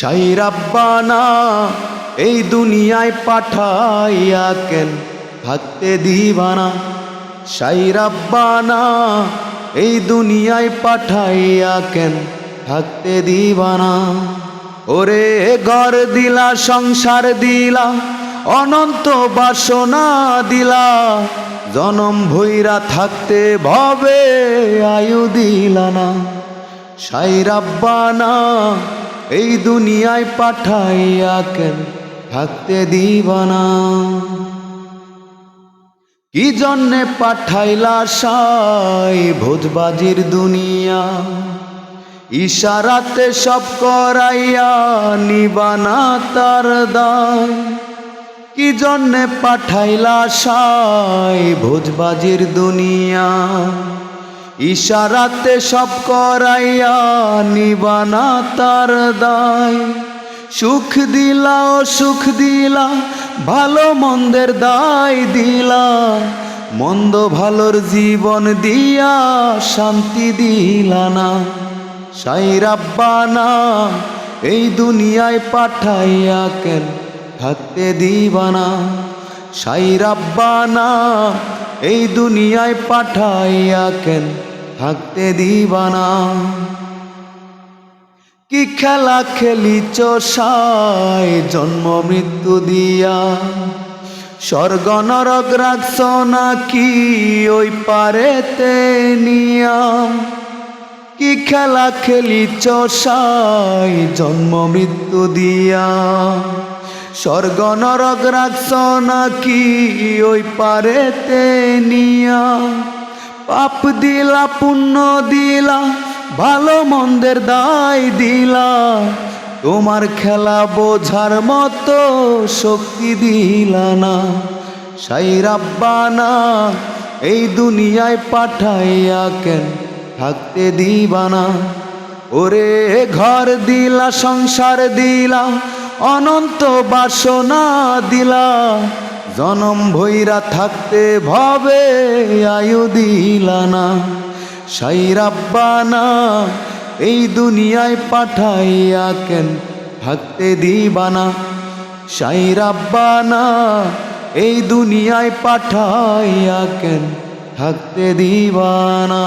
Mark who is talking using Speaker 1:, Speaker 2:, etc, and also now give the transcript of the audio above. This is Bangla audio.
Speaker 1: সাইরাব্বানা এই দুনিয়ায় পাঠাইয়া কেন থাকতে দিবানা? সাইরাব্বানা এই দুনিয়ায় পাঠাইয়া কেন থাকতে দিবানা? ওরে ঘর দিলা, সংসার দিলা, অনন্ত বাসনা দিলা, জনম ভৈরা থাকতে ভবে আয়ু দিলা না সাইরাব্বানা এই দুনিয়ায় পাঠাইয়া কেন থাকতে দিবানা? কি জন্যে পাঠাইলা সাই ভোজবাজির দুনিয়া? ইশারাতে সব করাইয়া নিবানা তার দায়। কি জন্যে পাঠাইলা সাই ভোজবাজির দুনিয়া? ইশারাতে সব করাইয়া নিবানা তার দায়। সুখ দিলা ও সুখ দিলা, ভালো মন্দের দায় দিলা। মন্দ ভালোর জীবন দিয়া শান্তি দিলা না। সাইরাব্বানা এই দুনিয়ায় পাঠাইয়া কেন থাকতে দিবানা সাইরাব্বানা এই দুনিয়ায় পাঠাইয়া কেন থাকতে দিবানা? কি খেলা খেলি চষায় জন্ম মৃত্যু দিয়া? স্বর্গ নরক রাখছ নাকি ওই পারেতে নিয়া? কি খেলা খেলি চষায় জন্ম মৃত্যু দিয়া? স্বর্গ নরক রাখছ নাকি ওই পারেতে নিয়া? পাপ দিলা, পুণ্য দিলা, ভালো মন্দের দায় দিলা। তোমার খেলা বোঝার মতো শক্তি দিলা না। সাইরাব্বানা এই দুনিয়ায় পাঠাইয়া কেন থাকতে দিবানা? ওরে ঘর দিলা, সংসার দিলা অনন্ত বাসনা দিলা। জনম ভৈরা থাকতে ভবে আয়ু দিলা না। সাইরাব্বানা এই দুনিয়ায় পাঠাইয়া কেন থাকতে দিবানা সাইরাব্বানা এই দুনিয়ায় পাঠাইয়া কেন থাকতে দিবানা